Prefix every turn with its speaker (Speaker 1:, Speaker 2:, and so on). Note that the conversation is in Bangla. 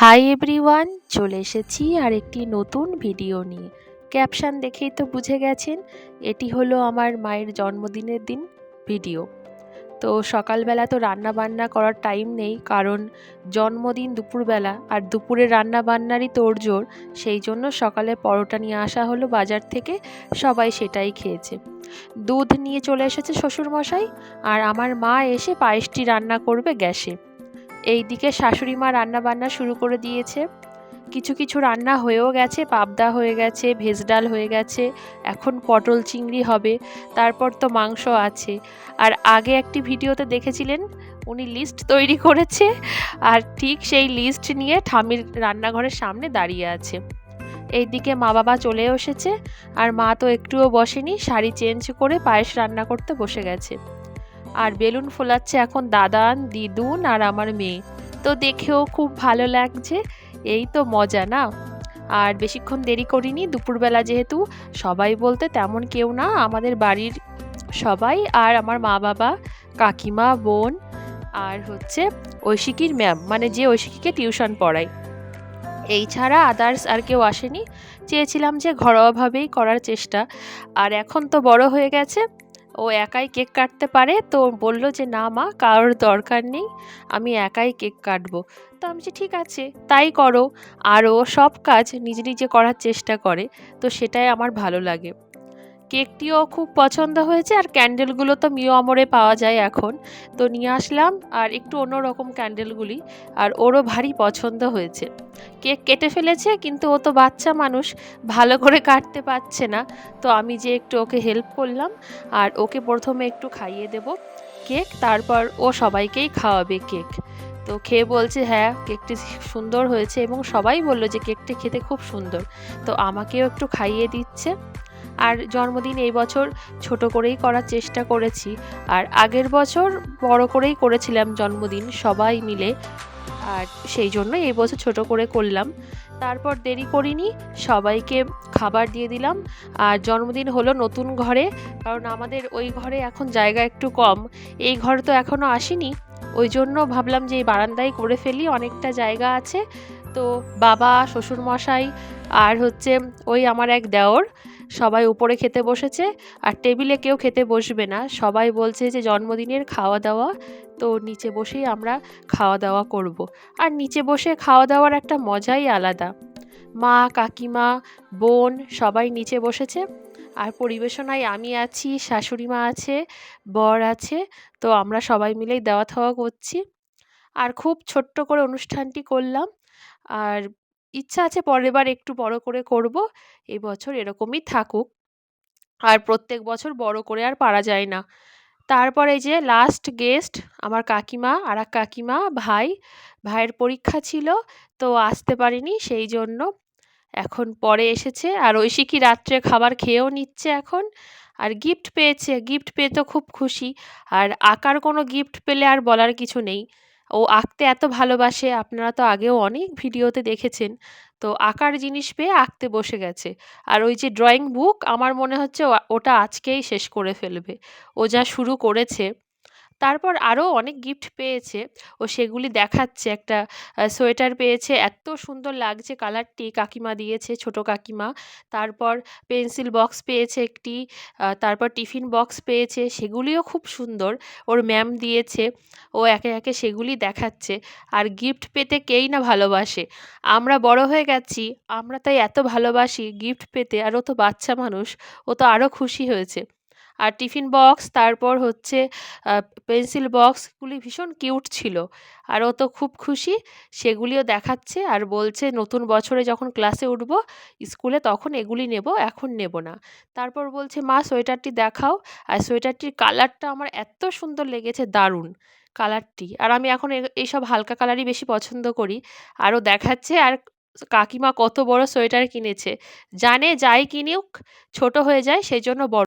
Speaker 1: হাই এভরিওয়ান চলে এসেছি আর একটি নতুন ভিডিও নিয়ে। ক্যাপশন দেখেই তো বুঝে গেছেন, এটি হলো আমার মায়ের জন্মদিনের দিন ভিডিও তো সকালবেলা তো রান্না বান্না করার টাইম নেই, কারণ জন্মদিন দুপুরবেলা, আর দুপুরে রান্না বান্নারই তোড়জোড়, সেই জন্য সকালে পরোটা নিয়ে আসা হলো বাজার থেকে, সবাই সেটাই খেয়েছে। দুধ নিয়ে চলে এসেছে শ্বশুরমশাই, আর আমার মা এসে পায়েসটি রান্না করবে গ্যাসে। এইদিকে শাশুড়ি মা রান্না বান্না শুরু করে দিয়েছে। কিছু কিছু রান্না হয়েও গেছে, পাবদা হয়ে গেছে ভেজ ডাল হয়ে গেছে, এখন পটল চিংড়ি হবে, তারপর তো মাংস আছে। আর আগে একটি ভিডিওতে দেখেছিলেন, উনি লিস্ট তৈরি করেছে, আর ঠিক সেই লিস্ট নিয়ে ঠামির রান্নাঘরের সামনে দাঁড়িয়ে আছে। এইদিকে মা বাবা চলে এসেছে, আর মা তো একটুও বসেনি, শাড়ি চেঞ্জ করে পায়েস রান্না করতে বসে গেছে। আর বেলুন ফোলাচ্ছে এখন দাদান দিদুন আর আমার মেয়ে। তো দেখেও খুব ভালো লাগছে, এই তো মজা না? আর বেশিক্ষণ দেরি করিনি, দুপুরবেলা যেহেতু সবাই বলতে তেমন কেউ না, আমাদের বাড়ির সবাই আর আমার মা বাবা, কাকিমা, বোন আর হচ্ছে ঐশিকীর ম্যাম মানে যে ঐশিকীকে টিউশন পড়ায়। এই ছাড়া আদার্স আর কেউ আসেনি, চেয়েছিলাম যে ঘরোয়াভাবেই করার চেষ্টা। আর এখন তো বড় হয়ে গেছে ও একাই কেক কাটতে পারে তো বলল যে, না মা, কারোর দরকার নেই, আমি একাই কেক কাটবো। তো আমি বলছি, ঠিক আছে, তাই করো। আর ও সব কাজ নিজে নিজে করার চেষ্টা করে, তো সেটাই আমার ভালো লাগে। কেকটিও খুব পছন্দ হয়েছে আর ক্যান্ডেলগুলো তো মিও আমরে পাওয়া যায় এখন। তো নিয়ে আসলাম আর একটু অন্যরকম ক্যান্ডেলগুলি আর ওরও ভারী পছন্দ হয়েছে। কেক কেটে ফেলেছে কিন্তু ও তো বাচ্চা মানুষ, ভালো করে কাটতে পারছে না। তো আমি যে একটু ওকে হেল্প করলাম আর ওকে প্রথমে একটু খাইয়ে দেব কেক, তারপর ও সবাইকেই খাওয়াবে কেক। তো খেয়ে বলছে হ্যাঁ কেকটি সুন্দর হয়েছে এবং সবাই বলল যে, কেকটি খেতে খুব সুন্দর। তো আমাকেও একটু খাইয়ে দিচ্ছে। আর জন্মদিন এই বছর ছোট করেই করার চেষ্টা করেছি। আর আগের বছর বড় করেই করেছিলাম জন্মদিন সবাই মিলে। আর সেই জন্য এই বছর ছোট করে করলাম। তারপর দেরি করিনি, সবাইকে খাবার দিয়ে দিলাম। আর জন্মদিন হলো নতুন ঘরে, কারণ আমাদের ওই ঘরে এখন জায়গা একটু কম। এই ঘর তো এখনও আসিনি। ওই জন্য ভাবলাম যে এই বারান্দায় করে ফেলি, অনেকটা জায়গা আছে। তো বাবা, শ্বশুরমশাই আর হচ্ছে ওই আমার এক দেওর। সবাই উপরে খেতে বসেছে আর টেবিলে কেউ খেতে বসবে না। সবাই বলছে যে, জন্মদিনের খাওয়া দাওয়া তো নিচে বসেই আমরা খাওয়া দাওয়া করব। আর নিচে বসে খাওয়া দাওয়ার একটা মজাই আলাদা। মা, কাকিমা, বোন সবাই নিচে বসেছে। আর পরিবেশনায় আমি আছি, শাশুড়ি মা আছে, বর আছে, তো আমরা সবাই মিলেই দেওয়া থাওয়া করছি। আর খুব ছোট্ট করে অনুষ্ঠানটি করলাম। আর ইচ্ছা আছে পরের বার একটু বড় করে করব এবছর এরকমই থাকুক। আর প্রত্যেক বছর বড় করে আর পারা যায় না। তারপরে যে লাস্ট গেস্ট আমার কাকিমা আর এক কাকিমা, ভাই, ভাইয়ের পরীক্ষা ছিল, তো আসতে পারিনি সেই জন্য। এখন পরে এসেছে, আর ঐশিকী রাত্রে খাবার খেয়েও নিচ্ছে এখন। আর গিফট পেয়েছে গিফট পেয়ে তো খুব খুশি। আর আঁকার কোনো গিফট পেলে আর বলার কিছু নেই। ও আঁকতে এত ভালোবাসে, আপনারা তো আগেও অনেক ভিডিওতে দেখেছেন। তো আঁকার জিনিস পেয়ে আঁকতে বসে গেছে। আর ওই যে ড্রয়িং বুক আমার মনে হচ্ছে ওটা আজকেই শেষ করে ফেলবে। ও যা শুরু করেছে তারপর আরও অনেক গিফট পেয়েছে। ও সেগুলি দেখাচ্ছে একটা সোয়েটার পেয়েছে, এত সুন্দর লাগছে কালারটি, কাকিমা দিয়েছে, ছোট কাকিমা। তারপর পেন্সিল বক্স পেয়েছে একটি তারপর টিফিন বক্স পেয়েছে, সেগুলিও খুব সুন্দর। ওর ম্যাম দিয়েছে, ও একে একে সেগুলি দেখাচ্ছে। আর গিফট পেতে কেই না ভালোবাসে। আমরা বড় হয়ে গেছি, আমরা তাই এত ভালোবাসি গিফট পেতে, আর ও তো বাচ্চা মানুষ, ও তো আরও খুশি হয়েছে। আর টিফিন বক্স, তারপর হচ্ছে পেন্সিল বক্সগুলি ভীষণ কিউট ছিল। আর ও তো খুব খুশি, সেগুলিও দেখাচ্ছে আর বলছে, নতুন বছরে যখন ক্লাসে উঠব, স্কুলে তখন এগুলি নেব, এখন নেব না। তারপর বলছে, মা, সোয়েটারটি দেখাও। আর সোয়েটারটির কালারটা আমার এত সুন্দর লেগেছে, দারুণ কালারটি। আর আমি এখন এইসব হালকা কালারই বেশি পছন্দ করি। আরও দেখাচ্ছে, আর কাকিমা কত বড় সোয়েটার কিনেছে। জানে, যাই কিনুক, ছোট হয়ে যায় সেই জন্য বড়।